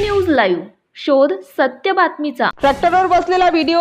News live. शोध सत्य बातमीचा. ट्रॅक्टरवर बसलेला व्हिडिओ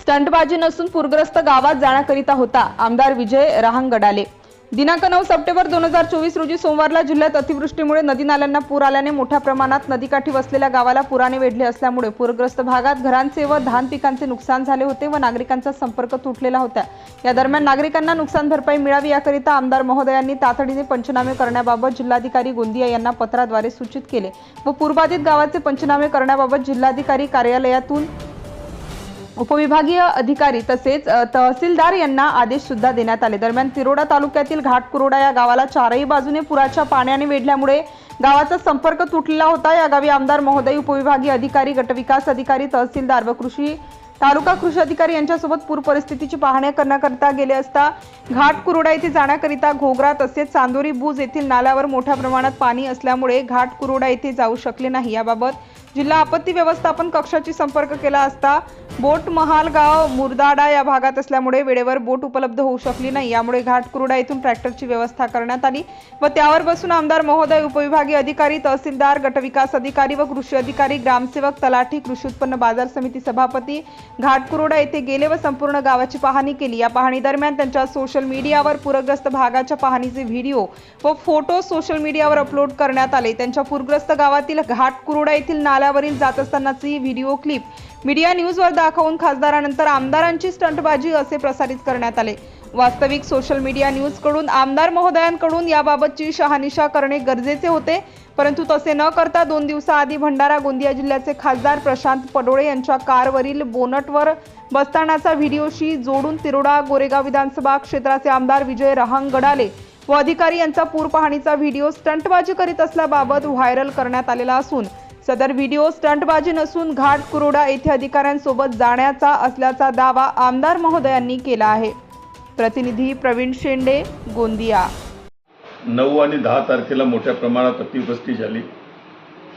स्टंटबाजी नसून पूरग्रस्त गावात जाण्याकरिता होता. आमदार विजय रहांगडाले. दिनांक नऊ सप्टेंबर दोन हजार चोवीस रोजी सोमवारला जिल्ह्यात अतिवृष्टीमुळे नदी नाल्यांना पूर आल्याने मोठ्या प्रमाणात नदीकाठी वसलेल्या गावाला पुराने वेढले असल्यामुळे पूरग्रस्त भागात घरांचे व धान पिकांचे नुकसान झाले होते व नागरिकांचा संपर्क तुटलेला होता. या दरम्यान नागरिकांना नुकसान भरपाई मिळावी याकरिता आमदार महोदयांनी तातडीने पंचनामे करण्याबाबत जिल्हाधिकारी गोंदिया यांना पत्राद्वारे सूचित केले व पूरबाधित गावाचे पंचनामे करण्याबाबत जिल्हाधिकारी कार्यालयातून उपविभागीय अधिकारी तसेच तहसीलदार यांना आदेश सुद्धा देण्यात आले. दरम्यान तिरोडा तालुक्यातील घाटकुरोडा या गावाला चारही बाजूने पुराच्या पाण्याने वेढल्यामुळे गावाचा संपर्क तुटलेला होता. या गावी आमदार महोदय उपविभागीय अधिकारी गटविकास अधिकारी तहसीलदार व कृषी तालुका कृषी अधिकारी यांच्यासोबत पूर परिस्थितीची पाहणी करण्याकरिता गेले असता घाटकुरोडा येथे जाण्याकरिता घोगरा तसेच चांदोरी बुज येथील नाल्यावर मोठ्या प्रमाणात पाणी असल्यामुळे घाटकुरोडा येथे जाऊ शकले नाही. याबाबत जिल्हा आपत्ती व्यवस्थापन कक्षाची संपर्क केला असता बोट महालगाव मुरदाडा या भागात असल्यामुळे वेळेवर बोट उपलब्ध होऊ शकली नाही. यामुळे घाटकुर्डा येथून ट्रॅक्टरची व्यवस्था करण्यात आली व त्यावर बसून आमदार महोदय उपविभागीय अधिकारी तहसीलदार गटविकास अधिकारी व कृषी अधिकारी ग्रामसेवक तलाठी कृषी उत्पन्न बाजार समिती सभापती घाटकुरोडा येथे गेले व संपूर्ण गावाची पाहणी केली. या पाहणी दरम्यान त्यांच्या सोशल मीडियावर पूरग्रस्त भागाच्या पाहणीचे व्हिडिओ व फोटो सोशल मीडियावर अपलोड करण्यात आले. त्यांच्या पूरग्रस्त गावातील घाटकुरोडा येथील नाल्यावरील जात असतानाची व्हिडिओ क्लिप मीडिया न्यूजवर दाखवून खासदारानंतर आमदारांची स्टंटबाजी असे प्रसारित करण्यात आले. वास्तविक सोशल मीडिया न्यूजकडून आमदार महोदयांकडून याबाबतची शहानिशा करणे गरजेचे होते. परंतु तसे न करता दोन दिवसाआधी भंडारा गोंदिया जिल्ह्याचे खासदार प्रशांत पडोळे यांच्या कारवरील बोनटवर बसतानाचा व्हिडिओशी जोडून तिरोडा गोरेगाव विधानसभा क्षेत्राचे आमदार विजय रहांगडाले व अधिकारी यांचा पूर पाहणीचा व्हिडिओ स्टंटबाजी करीत असल्याबाबत व्हायरल करण्यात आलेला असून सदर व्हिडिओ स्टंटबाजी नसून घाट कुरोडा येथे अधिकाऱ्यांसोबत जाण्याचा असल्याचा दावा आमदार महोदयांनी केला आहे. प्रतिनिधी प्रवीण शेंडे गोंदिया. नऊ आणि दहा तारखेला मोठ्या प्रमाणात अतिवृष्टी झाली.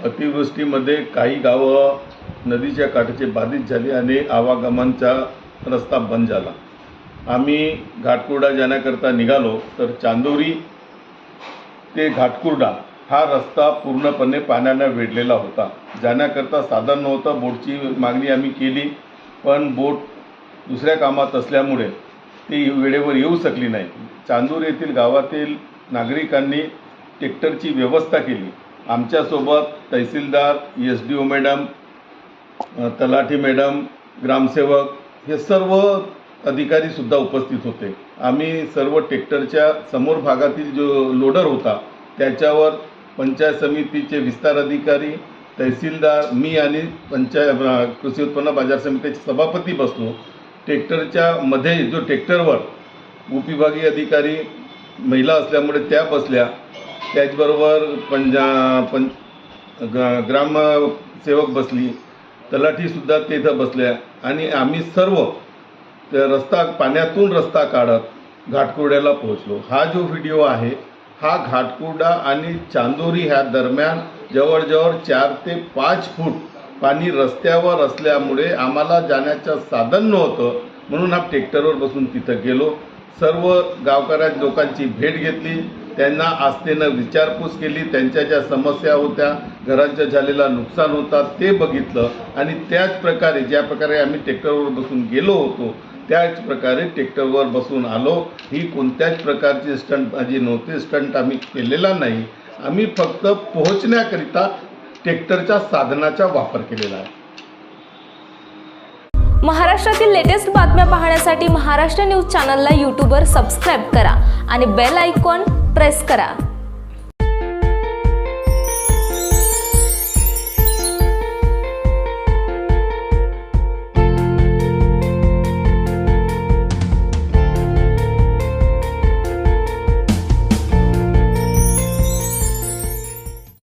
अतिवृष्टीमध्ये काही गावं नदीच्या काठाचे बाधित झाली आणि आवागमनचा रस्ता बंद झाला. आम्ही घाटकुर्डा जाण्याकरता निघालो तर चांदोरी ते घाटकुर्डा हा रस्ता पूर्णपणे पाण्यानं वेढलेला होता. जाण्याकरता साधन नव्हतं बोटची मागणी आम्ही केली पण बोट दुसऱ्या कामात असल्यामुळे ती वेळेवर येऊ शकली नाही. चांदूर येथील गावातील नागरिकांनी ट्रॅक्टरची व्यवस्था केली. आमच्यासोबत तहसीलदार एस डी ओ मॅडम तलाठी मॅडम ग्रामसेवक हे सर्व अधिकारीसुद्धा उपस्थित होते. आम्ही सर्व ट्रॅक्टरच्या समोर भागातील जो लोडर होता त्याच्यावर पंचायत समितीचे विस्तार अधिकारी तहसीलदार मी आणि पंचायत कृषी उत्पन्न बाजार समितीचे सभापती बसलो. ट्रॅक्टरच्या मध्ये जो ट्रॅक्टरवर उपविभागीय अधिकारी महिला असल्यामुळे त्या बसल्या. त्याचबरोबर पंजा पं ग्रामसेवक बसली. तलाठीसुद्धा तिथं बसल्या. आणि आम्ही सर्व त्या रस्ता पाण्यातून रस्ता काढत घाटकुर्ड्याला पोहोचलो. हा जो व्हिडिओ आहे हा घाटकुर्डा आणि चांदोरी ह्या दरम्यान जवळजवळ चार ते पाच फूट पाणी रस्त्यावर असल्यामुळे आम्हाला जाण्याचं साधन नव्हतं. म्हणून हा ट्रॅक्टरवर बसून तिथं गेलो. सर्व गावकऱ्या लोकांची भेट घेतली. त्यांना आस्थेनं विचारपूस केली. त्यांच्या ज्या समस्या होत्या घरांचं झालेला नुकसान होता ते बघितलं. आणि त्याच प्रकारे ज्या प्रकारे आम्ही ट्रॅक्टरवर बसून गेलो होतो त्याच प्रकारे ट्रॅक्टरवर बसून आलो. ही कोणत्याच प्रकारची स्टंट माझी नव्हती. स्टंट आम्ही केलेला नाही. आम्ही फक्त पोहोचण्याकरिता ट्रॅक्टरच्या साधनाचा वापर केलेला आहे. महाराष्ट्रातील लेटेस्ट बातम्या पाहण्यासाठी महाराष्ट्र न्यूज चॅनलला यूट्यूबवर सबस्क्राईब करा आणि बेल आयकॉन प्रेस करा.